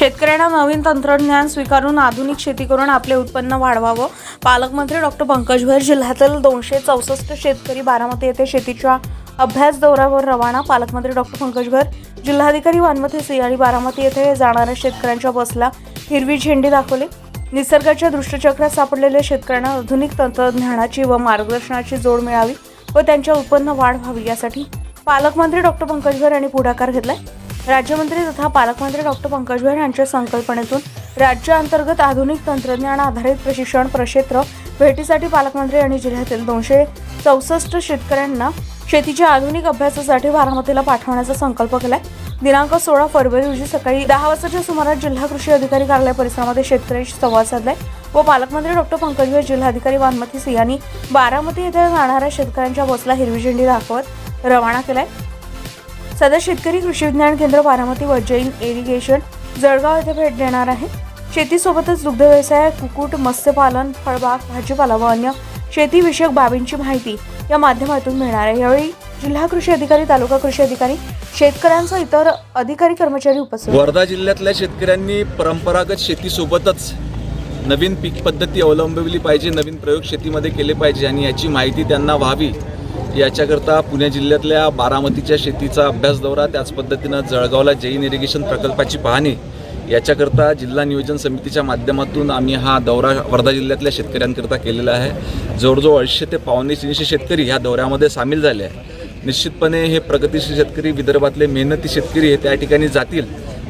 शेतकऱ्यांना नवीन तंत्रज्ञान स्वीकारून आधुनिक शेती करून आपले उत्पन्न वाढवावं. पालकमंत्री डॉक्टर पंकज भैर जिल्ह्यातील दोनशे चौसष्ट शेतकरी बारामती येथे शेतीच्या अभ्यास दौऱ्यावर रवाना. पालकमंत्री डॉक्टर पंकज भैर जिल्हाधिकारी वानमती सिंह बारामती येथे जाणाऱ्या शेतकऱ्यांच्या बसला हिरवी झेंडी दाखवली. निसर्गाच्या दृष्टचक्रात सापडलेल्या शेतकऱ्यांना आधुनिक तंत्रज्ञानाची व मार्गदर्शनाची जोड मिळावी व त्यांच्या उत्पन्न वाढ व्हावी यासाठी पालकमंत्री डॉक्टर पंकज भैर यांनी पुढाकार घेतलाय. राज्यमंत्री तथा पालकमंत्री डॉक्टर पंकज भैर यांच्या संकल्पनेतून राज्याअंतर्गत आधुनिक तंत्रज्ञान आधारित प्रशिक्षण प्रक्षेत्र भेटीसाठी पालकमंत्री यांनी जिल्ह्यातील दोनशे चौसष्ट शेतकऱ्यांना शेतीच्या आधुनिक अभ्यासासाठी बारामतीला पाठवण्याचा संकल्प केलाय. दिनांक सोळा फरवरी रोजी सकाळी दहा वाजताच्या सुमारास जिल्हा कृषी अधिकारी कार्यालय परिसरामध्ये शेतकऱ्यांशी संवाद साधलाय व पालकमंत्री डॉक्टर पंकज जिल्हाधिकारी वानमती सिंह यांनी बारामती येथे जाणाऱ्या शेतकऱ्यांच्या बसला हिरवी झेंडी दाखवत रवाना केलाय. सदर शेतकरी कृषी विज्ञान केंद्र बारामती व जैन इरिगेशन जळगाव येथे भेट देणार आहे. शेतीसोबतच दुग्ध व्यवसाय कुक्कुट मत्स्यपालन फळबाग भाजीपाला व अन्य शेतीविषयक बाबींची माहिती या माध्यमातून मिळणार आहे. यावेळी जिल्हा कृषी अधिकारी तालुका कृषी अधिकारी शेतकऱ्यांसह इतर अधिकारी कर्मचारी उपस्थित वर्धा जिल्ह्यातल्या शेतकऱ्यांनी परंपरागत शेतीसोबतच नवीन पीक पद्धती अवलंबवली पाहिजे नवीन प्रयोग शेतीमध्ये केले पाहिजे आणि याची माहिती त्यांना व्हावी. याच्याकरता पुणे जिल्ह्यातल्या बारामतीच्या शेतीचा अभ्यास दौरा त्याच पद्धतीनं जळगावला जैन इरिगेशन प्रकल्पाची पाहणी याच्याकरता जिल्हा नियोजन समितीच्या माध्यमातून आम्ही हा दौरा वर्धा जिल्ह्यातल्या शेतकऱ्यांकरता केलेला आहे. जवळजवळ अडीचशे ते पावणे तीनशे शेतकरी ह्या दौऱ्यामध्ये सामील झाले आहे निश्चितपणे हे प्रगतीशील शेतकरी विदर्भातले मेहनती शेतकरी हे त्या ठिकाणी जातील.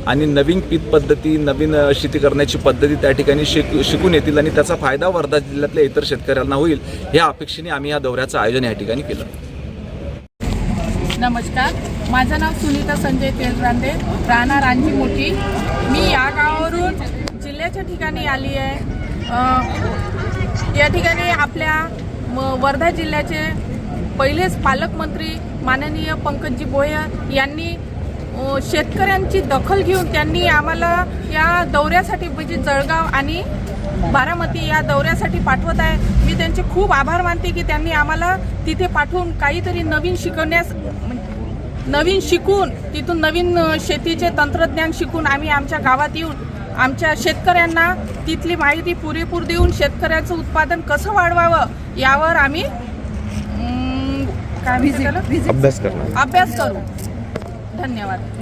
आणि नवीन पीक पद्धती नवीन शेती करण्याची पद्धती त्या ठिकाणी शिक शिकून येतील आणि त्याचा फायदा वर्धा जिल्ह्यातल्या इतर शेतकऱ्यांना होईल या अपेक्षेने आम्ही या दौऱ्याचं आयोजन या ठिकाणी केलं. नमस्कार. माझं नाव सुनीता संजय तेलरांदे. राहणार रांजी मोठी. मी या गावावरून जिल्ह्याच्या ठिकाणी आली आहे. या ठिकाणी आपल्या म- वर्धा जिल्ह्याचे पहिलेच पालकमंत्री माननीय पंकजजी बोयर यांनी शेतकऱ्यांची दखल घेऊन त्यांनी आम्हाला या दौऱ्यासाठी म्हणजे जळगाव आणि बारामती या दौऱ्यासाठी पाठवत आहे. मी त्यांचे खूप आभार मानते की त्यांनी आम्हाला तिथे पाठवून काहीतरी नवीन शिकवण्यास नवीन शिकून तिथून नवीन शेतीचे तंत्रज्ञान शिकून आम्ही आमच्या गावात येऊन आमच्या शेतकऱ्यांना तिथली माहिती पुरेपूर देऊन शेतकऱ्याचं उत्पादन कसं वाढवावं यावर आम्ही काय अभ्यास करू. धन्यवाद.